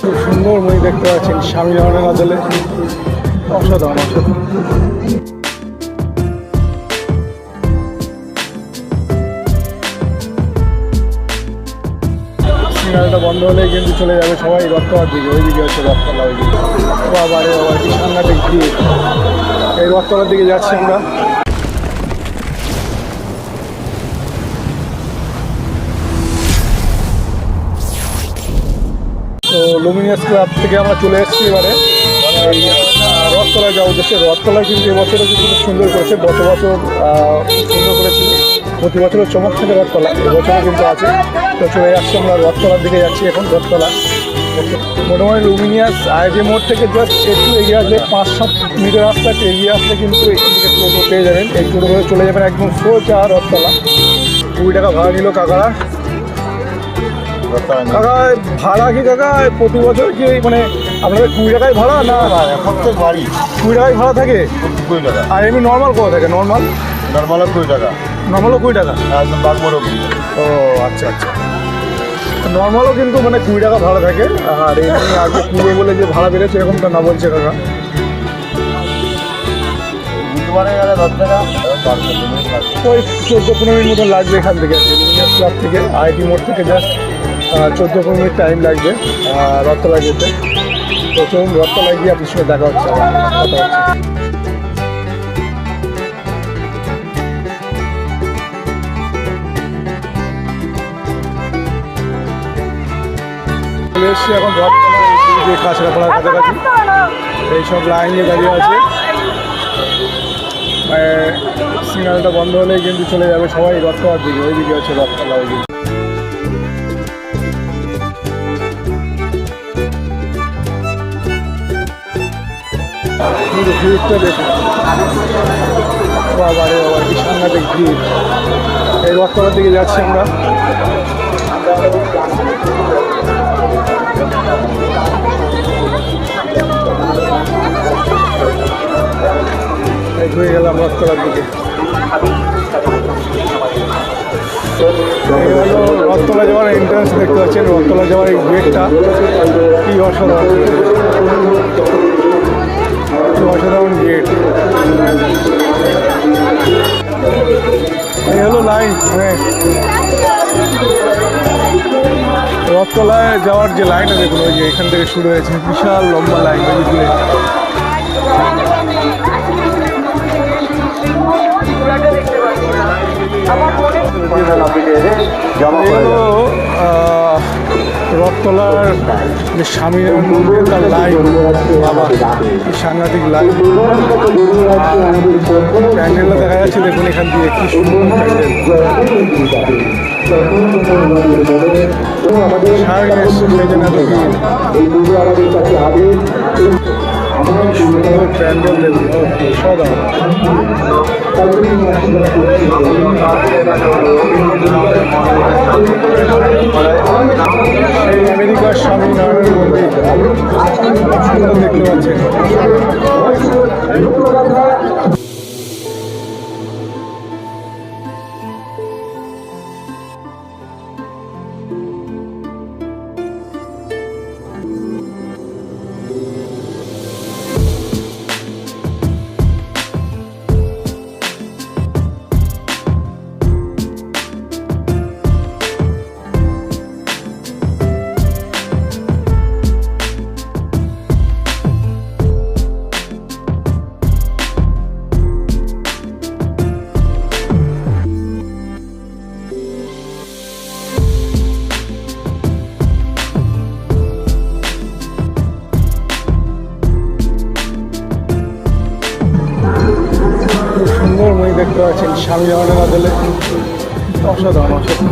সুন্দর মই দেখতে পাচ্ছেন স্বামীনারায়ণ আদলে। অসাধারণ অসাধারণ। বন্ধ হলে কিন্তু চলে যাবে সবাই রথতলার দিকে ওই দিকে হচ্ছে রথতলা ওই দিকে। বাবা রে বাবা, কি সাংঘাতিক ভিড়। এই রথতলার দিকে যাচ্ছি আমরা। তো লুমিনিয়াস ক্লাব থেকে আমরা চলে এসেছি এবারে। রথতলায় যাওয়ার উদ্দেশ্যে। রথতলায় কিন্তু এবছরও কিন্তু খুব সুন্দর করেছে। গত বছর সুন্দর করেছিল প্রতি বছরের চমক থাকে রথতলা। এবছরও কিন্তু আছে। তো চলে যাচ্ছি আমরা রথতলার দিকে যাচ্ছি এখন, রথতলা। মোটামুটি লুমিনিয়াস আইজি মোড় থেকে জাস্ট একটু এগিয়ে আসলে পাঁচ, সাত মিটার রাস্তা এগিয়ে আসলে কিন্তু এখান থেকে টোটো পেয়ে যাবেন। এই টোটো করে চলে যাবেন একদম সোজা রথতলা। কুড়ি টাকা ভাড়া নিল কাকারা। কাকা ভাড়া কি কাকা? প্রতি বছর কি মানে আপনাদের কুড়ি টাকায় ভাড়া না প্রত্যেক বাড়ি। কুড়ি টাকায় ভাড়া থাকে? কুড়ি টাকা। আর এমনি নর্মাল কত থাকে? নর্মাল নর্মাল কুড়ি টাকা। নর্মালও কুড়ি টাকা? একদম বাগবড় কুড়ি ও আচ্ছা আচ্ছা। নর্মালও কিন্তু মানে কুড়ি টাকা ভাড়া থাকে। আর এমনি আগে কুড়ি বলে যে ভাড়া বেড়েছে এরকমটা না বলছে কাকা। বুধবারে গেলে দশ টাকা ওই চোদ্দ পনেরো মিনিট মতন লাগবে এখান থেকে। ক্লাব থেকে আইটি মোড় থেকে জাস্ট চোদ্দ পনেরো মিনিট টাইম লাগবে রথতলা যেতে। তো চলুন, রথতলায় গিয়ে আপনার সঙ্গে দেখা হচ্ছে এসছি এখন দাঁড়িয়ে আছে। বন্ধ হলেই কিন্তু চলে যাবে সবাই রথতলার দিকে। ওই দিকে হচ্ছে দিকে কিন্তু কি সাংঘাতিক ভিড় এই রথতলার দিকে যাচ্ছি আমরা ঘুরে গেলাম রথতলার দিকে রথতলা যাওয়ার এন্ট্রান্স দেখতে পাচ্ছেন, রথতলা যাওয়ার এই গেটটা কি অসাধারণ। রথতলায় যাওয়ার যে লাইনটা দেখুন ওই যে এখান থেকে শুরু হয়েছে বিশাল লম্বা লাইন ওই রথতলার যে স্বামী তার লাইন বাবা, কি সাংঘাতিক প্যান্ডেলটা দেখা যাচ্ছে, দেখুন এখান দিয়ে কি সুন্দর সেই আমেরিকার স্বামীনারায়ণ মন্দির খুব সুন্দর দেখতে পাচ্ছেন দেখতে পাচ্ছেন স্বামীনারায়ণ আদলে অসাধারণ অসাধারণ।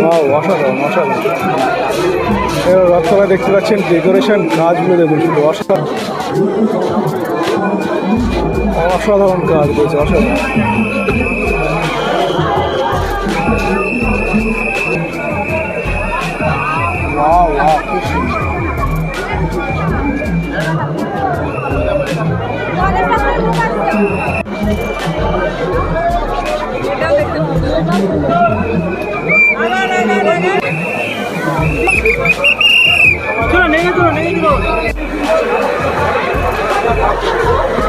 Wow, অসাধারণ অসাধারণ। এবার দেখতে পাচ্ছেন ডেকোরেশন কাজগুলো দেখুন শুধু অসাধারণ। অসাধারণ কাজ করেছে অসাধারণ। ওয়াও ওয়াও খুব সুন্দর তো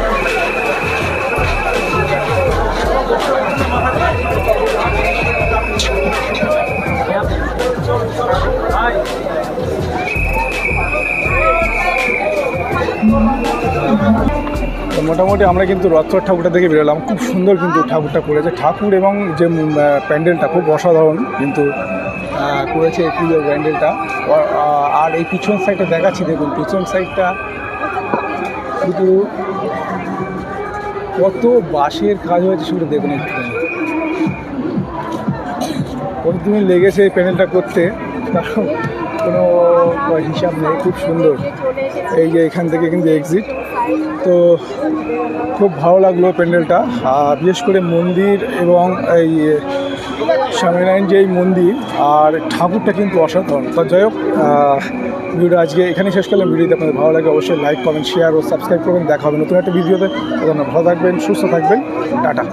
মোটামুটি আমরা কিন্তু রথর ঠাকুরটা দেখে বেরোলাম। খুব সুন্দর কিন্তু ঠাকুরটা করেছে। ঠাকুর এবং যে প্যান্ডেলটা খুব অসাধারণ কিন্তু করেছে এই পুজোর প্যান্ডেলটা। আর- এই পিছন সাইডটা দেখাচ্ছি, দেখুন, পিছন সাইডটা শুধু কত বাঁশের কাজ হয়েছে শুধু দেখুন কতদিন লেগেছে এই প্যান্ডেলটা করতে কোনো হিসাব নেই, খুব সুন্দর। এই যে এখান থেকে কিন্তু এক্সিট তো খুব ভালো লাগল প্যান্ডেলটা আর বিশেষ করে মন্দির এবং এই স্বামীনারায়ণ যে এই মন্দির আর ঠাকুরটা কিন্তু অসাধারণ তো যাই হোক ভিডিওটা আজকে এখানে শেষ করলাম ভিডিওতে আপনাদের ভালো লাগে অবশ্যই লাইক কমেন্ট শেয়ার ও সাবস্ক্রাইব করবেন দেখা হবে নতুন একটা ভিডিওতে ভালো থাকবেন সুস্থ থাকবেন টাটা